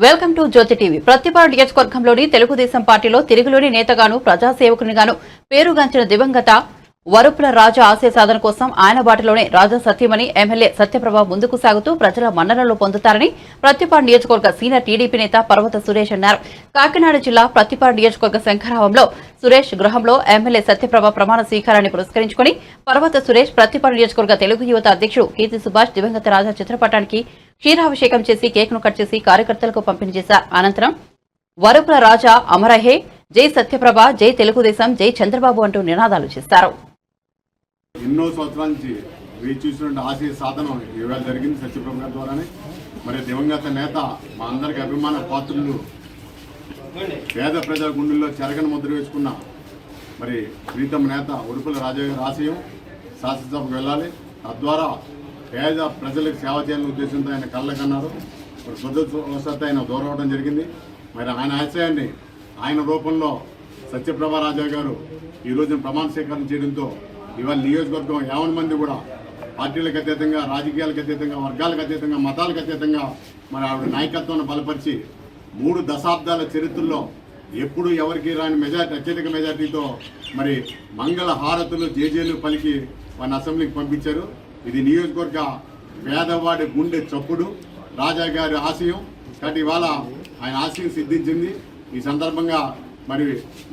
Welcome to Jyothi TV. Prathipadu నియోజకవర్గంలోని తెలుగుదేశం పార్టీలో తిరుగులోని నేతగాను ప్రజాసేవకునిగాను పేరుగాంచిన దివంగత వరుపుల రాజా ఆశయ సాధన కోసం ఆయన బాటలోనే రాజా సత్యమని ఎమ్మెల్యే సత్యప్రభ ముందుకు సాగుతూ ప్రజల మన్ననలు పొందుతారని ప్రతిపాడు నియోజకవర్గ సీనియర్ టీడీపీ నేత పర్వత సురేష్ అన్నారు. కాకినాడ జిల్లా ప్రతిపాడు నియోజకవర్గ శంఖరావంలో సురేష్ గృహంలో ఎమ్మెల్యే సత్యప్రభ ప్రమాణ స్వీకారాన్ని పురస్కరించుకుని పర్వత సురేష్ ప్రతిపాడు నియోజకవర్గ తెలుగు యువత అధ్యక్షుడు కీర్తి సుభాష్ దివంగత రాజా చిత్రపటానికి క్షీరాభిషేకం చేసి కేక్ను కట్ చేసి కార్యకర్తలకు పంపిణీ చేశారు. అనంతరం వరుపుల రాజా అమరహే జై సత్యప్రభ జై తెలుగుదేశం జై చంద్రబాబు అంటూ నినాదాలు చేశారు. ఎన్నో సంవత్సరాల నుంచి వేచి చూసినటువంటి ఆశయ సాధనం ఇవాళ జరిగింది సత్యప్రభ గారి ద్వారానే. మరి దివంగత నేత మా అందరికి అభిమాన పాత్రులు పేద ప్రజల గుండెల్లో చెరగని ముద్ర వేసుకున్న మరి ప్రీతమ నేత ఉడుపుల రాజా గారి ఆశయం శాసనసభకు వెళ్ళాలి. తద్వారా పేద ప్రజలకు సేవ చేయాలని ఉద్దేశంతో ఆయన కళ్ళకన్నారు. మరి దురదృష్టవశాత్తు ఆయన దూరం అవడం జరిగింది. మరి ఆయన ఆశయాన్ని ఆయన రూపంలో సత్యప్రభా రాజా గారు ఈ రోజున ప్రమాణ స్వీకారం చేయడంతో ఇవాళ నియోజకవర్గం యావన్ మంది కూడా పార్టీలకు అతీతంగా రాజకీయాలకు అతీతంగా వర్గాలకు అతీతంగా మతాలకు అతీతంగా మరి ఆవిడ నాయకత్వాన్ని బలపరిచి మూడు దశాబ్దాల చరిత్రలో ఎప్పుడు ఎవరికి రాని మెజార్టీ అత్యధిక మెజార్టీతో మరి మంగళ హారతులు జేజేలు పలికి వారిని అసెంబ్లీకి పంపించారు. ఇది నియోజకవర్గ పేదవాడి గుండె చప్పుడు. రాజా గారి ఆశయం. కాబట్టి ఇవాళ ఆయన ఆశయం సిద్ధించింది. ఈ సందర్భంగా మరి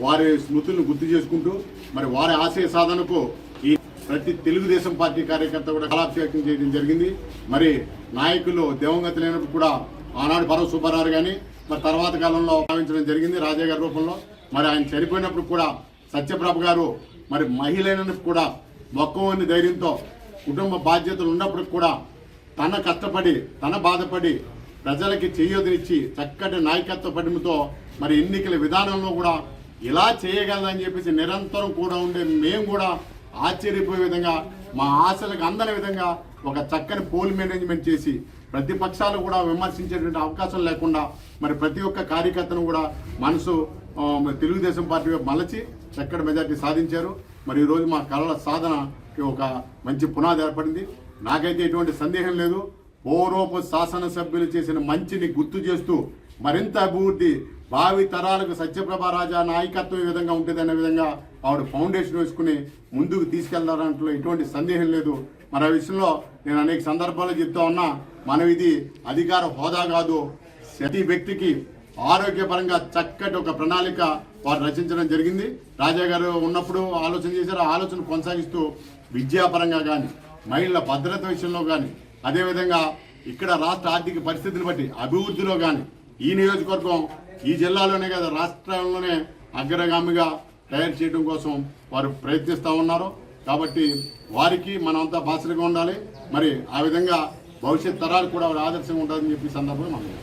వారి స్మృతులను గుర్తు చేసుకుంటూ మరి వారి ఆశయ సాధనకు ఈ ప్రతి తెలుగుదేశం పార్టీ కార్యకర్త కూడా కళాభిషేకం చేయడం జరిగింది. మరి నాయకులు దివంగత లేనప్పుడు కూడా ఆనాడు పరవ సుబ్బారావు కానీ మరి తర్వాత కాలంలో భావించడం జరిగింది రాజా గారి రూపంలో. మరి ఆయన చనిపోయినప్పుడు కూడా సత్యప్రభ గారు మరి మహిళైనప్పుడు కూడా మొక్కవని ధైర్యంతో కుటుంబ బాధ్యతలు ఉన్నప్పుడు కూడా తన కష్టపడి తన బాధపడి ప్రజలకి చేయూతనిచ్చి చక్కటి నాయకత్వ పటిమతో మరి ఎన్నికల విధానంలో కూడా ఇలా చేయగలదని చెప్పేసి నిరంతరం కూడా ఉండే మేము కూడా ఆశ్చర్యపోయే విధంగా మా ఆశలకు అందని విధంగా ఒక చక్కని పోల్ మేనేజ్మెంట్ చేసి ప్రతిపక్షాలు కూడా విమర్శించేటువంటి అవకాశం లేకుండా మరి ప్రతి ఒక్క కార్యకర్తను కూడా మనసు తెలుగుదేశం పార్టీ మలచి చక్కటి మెజార్టీ సాధించారు. మరి ఈరోజు మా కళల సాధన ఒక మంచి పునాది ఏర్పడింది. నాకైతే ఎటువంటి సందేహం లేదు. పౌరోపు శాసనసభ్యులు చేసిన మంచిని గుర్తు చేస్తూ మరింత అభివృద్ధి భావి తరాలకు సత్యప్రభ రాజా నాయకత్వం ఈ విధంగా ఉంటుంది అనే విధంగా ఆవిడ ఫౌండేషన్ వేసుకుని ముందుకు తీసుకెళ్ళారంట్లో ఎటువంటి సందేహం లేదు. మరి ఆ విషయంలో నేను అనేక సందర్భాల్లో చెప్తా ఉన్నా మనం ఇది అధికార హోదా కాదు. ప్రతి వ్యక్తికి ఆరోగ్యపరంగా చక్కటి ఒక ప్రణాళిక వారు రచించడం జరిగింది. రాజా గారు ఉన్నప్పుడు ఆలోచన చేశారు. ఆలోచన కొనసాగిస్తూ విద్యాపరంగా కానీ మహిళల భద్రత విషయంలో కానీ అదేవిధంగా ఇక్కడ రాష్ట్ర ఆర్థిక పరిస్థితిని బట్టి అభివృద్ధిలో కానీ ఈ నియోజకవర్గం ఈ జిల్లాలోనే కదా రాష్ట్రంలోనే అగ్రగామిగా తయారు చేయడం కోసం వారు ప్రయత్నిస్తూ ఉన్నారు. కాబట్టి వారికి మనమంతా బాసరిగా ఉండాలి. మరి ఆ విధంగా భవిష్యత్ తరాలు కూడా ఆదర్శంగా ఉంటుందని చెప్పి సందర్భంగా మనం